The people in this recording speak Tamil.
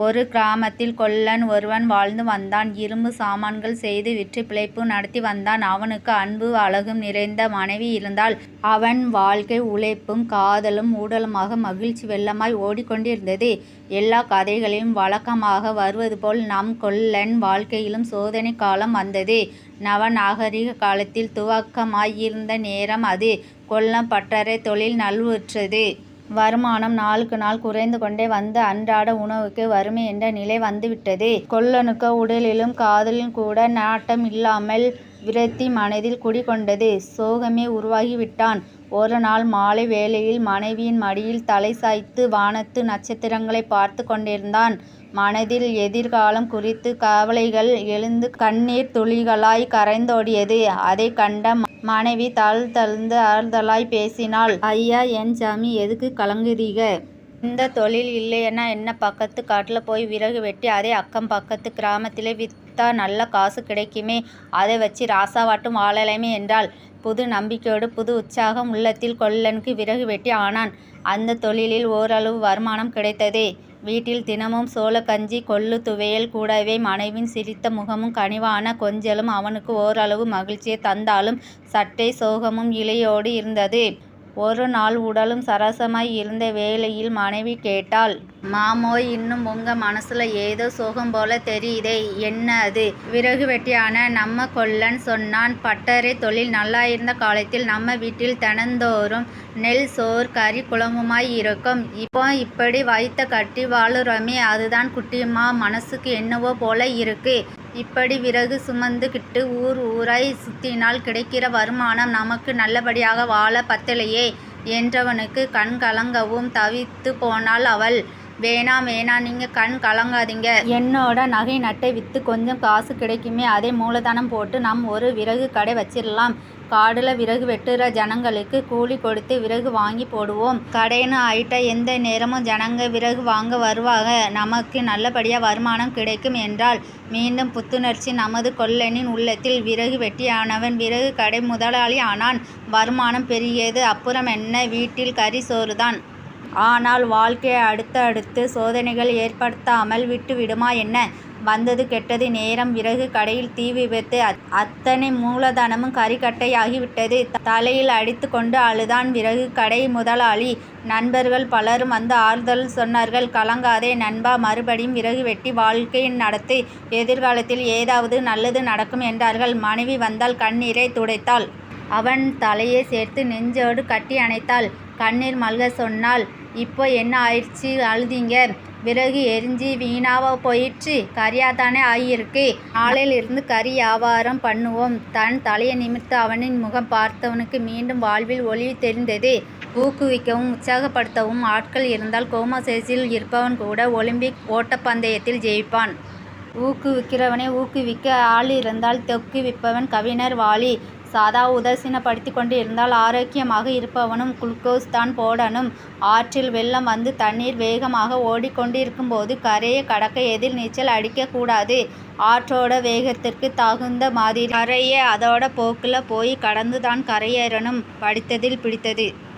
ஒரு கிராமத்தில் கொல்லன் ஒருவன் வாழ்ந்து வந்தான். இரும்பு சாமான்கள் செய்து விற்று பிழைப்பு நடத்தி வந்தான். அவனுக்கு அன்பும் அழகும் நிறைந்த மனைவி இருந்தாள். அவன் வாழ்க்கை உழைப்பும் காதலும் ஊடலுமாக மகிழ்ச்சி வெள்ளமாய் ஓடிக் கொண்டிருந்தது. எல்லாக் கதைகளிலும் வழக்கமாக வருவதுபோல் நம் கொல்லன் வாழ்க்கையிலும் சோதனைக் காலம் வந்தது. நவநாகரிக துவக்கமாய் இருந்த நேரம் அது. கொல்லம் பட்டறை தொழில் நழுவுற்றது. வருமானம் நாளுக்கு நாள் குறைந்து கொண்டே வந்த அன்றாட உணவுக்கு வறுமை என்ற நிலை வந்துவிட்டது. கொல்லனுக்கு உடலிலும் காதலிலும் கூட நாட்டம் இல்லாமல் விரக்தி மனதில் குடிகொண்டது. சோகமே உருவாகிவிட்டான். ஒரு நாள் மாலை வேளையில் மனைவியின் மடியில் தலை சாய்த்து வானத்து நட்சத்திரங்களைப் பார்த்துக் கொண்டிருந்தான். மனதில் எதிர்காலம் குறித்த கவலைகள் எழுந்து கண்ணீர்த் துளிகளாய் கரைந்தோடியது. அதைக் கண்ட மனைவி தழுதழுத்து ஆறுதலாய்ப் பேசினாள். ஐயா என் சாமி எதுக்கு கலங்குறீங்க? இந்தத் தொழில் இல்லைன்னா என்ன பக்கத்துக் காட்டுல போய் விறகு வெட்டி அதை அக்கம் பக்கத்து கிராமத்திலே வித்தா நல்ல காசு கிடைக்குமே. அதை வச்சு ராசாவாட்டம் வாழலாமே என்றாள். புது நம்பிக்கையோடு புது உற்சாகம் உள்ளத்தில் கொல்லனுக்கு விறகு வெட்டி ஆனான். அந்தத் தொழிலில் ஓரளவு வருமானம் கிடைத்தது. வீட்டில் தினமும் சோளக்கஞ்சி கஞ்சி துவையல் கூடவே மனைவின் சிரித்த முகமும் கனிவான கொஞ்சலும் அவனுக்கு ஓரளவு மகிழ்ச்சியை தந்தாலும் சட்டை சோகமும் இழையோடு இருந்தது. ஒரு நாள் உடலும் சரசமாய் இருந்த வேளையில் மனைவி கேட்டாள். மாமோய் இன்னும் உங்க மனசுல ஏதோ சோகம் போல தெரியுதே என்ன அது. விறகு வெட்டியான நம்ம கொல்லன் சொன்னான் பட்டறை தொழில் நல்லாயிருந்த காலத்தில் நம்ம வீட்டில் தினந்தோறும் நெல் சோர் கறி குழம்புமாய் இருக்கும். இப்போ இப்படி வைத்த கட்டி வாழுறோமே அதுதான் குட்டிமா மனசுக்கு என்னவோ போல இருக்கு. இப்படி விறகு சுமந்துக்கிட்டு ஊர் ஊராய் சுத்தினால் கிடைக்கிற வருமானம் நமக்கு நல்லபடியாக வாழ பத்தலையே என்றவனுக்கு கண் கலங்கவும் தவித்து போனாள் அவள். வேணாம் வேணாம் நீங்கள் கண் கலங்காதீங்க. என்னோட நகை நட்டை விற்று கொஞ்சம் காசு கிடைக்குமே அதை மூலதனம் போட்டு நம் ஒரு விறகு கடை வச்சிடலாம் காடில் விறகு வெட்டுற ஜனங்களுக்கு கூலி கொடுத்து விறகு வாங்கி போடுவோம். கடைன்னு ஆயிட்டா எந்த நேரமும் ஜனங்க விறகு வாங்க வருவாங்க. நமக்கு நல்லபடியாக வருமானம் கிடைக்கும் என்றால் மீண்டும் புத்துணர்ச்சி நமது கொல்லனின் உள்ளத்தில். விறகு வெட்டியானவன் விறகு கடை முதலாளி ஆனான். வருமானம் பெருகியது. அப்புறமென்ன வீட்டில் கறி சோறுதான். ஆனால் வாழ்க்கை அடுத்தடுத்து சோதனைகள் ஏற்படுத்தாமல் விட்டுவிடுமா என்ன. வந்தது கெட்டது நேரம் விறகு கடையில் தீ விபத்து. அத்தனை மூலதனமும் கரிக்கட்டையாகிவிட்டது. தலையில் அடித்து கொண்டு அழுதான் விறகு கடை முதலாளி. நண்பர்கள் பலரும் வந்து ஆறுதல் சொன்னார்கள். கலங்காதே நண்பா மறுபடியும் விறகு வெட்டி வாழ்க்கை நடத்தி எதிர்காலத்தில் ஏதாவது நல்லது நடக்கும் என்றார்கள். மனைவி வந்தால் கண்ணீரை துடைத்தாள். அவன் தலையை சேர்த்து நெஞ்சோடு கட்டி அணைத்தாள். கண்ணீர் மல்க சொன்னாள். இப்போ என்ன ஆயிடுச்சு அழுதீங்க. விறகு எரிஞ்சு வீணாக போயிடுச்சு கரியாக கறியாத்தானே ஆகியிருக்கு நாளையிலிருந்து கறி வியாபாரம் பண்ணுவோம். தன் தலையை நிமிர்த்தி அவனின் முகம் பார்த்தவனுக்கு மீண்டும் வாழ்வில் ஒளி தெரிந்தது. ஊக்குவிக்கவும் உற்சாகப்படுத்தவும் ஆட்கள் இருந்தால் கோமசேசியில் இருப்பவன் கூட ஒலிம்பிக் ஓட்டப்பந்தயத்தில் ஜெயிப்பான். ஊக்குவிக்கிறவனை ஊக்குவிக்க ஆள் இருந்தால் தொக்குவிப்பவன் கவிஞர் வாலி. சாதா உதாசீனப்படுத்திக் கொண்டிருந்தால் ஆரோக்கியமாக இருப்பவனும் குளுக்கோஸ் தான் போடணும். ஆற்றில் வெள்ளம் வந்து தண்ணீர் வேகமாக ஓடிக் கொண்டிருக்கும்போது கரையை கடக்க எதில் நீச்சல் அடிக்கக் கூடாது. ஆற்றோட வேகத்திற்கு தகுந்த மாதிரி கரையை அதோட போக்கில் போய் கடந்துதான் கரையேறணும். படித்ததில் பிடித்தது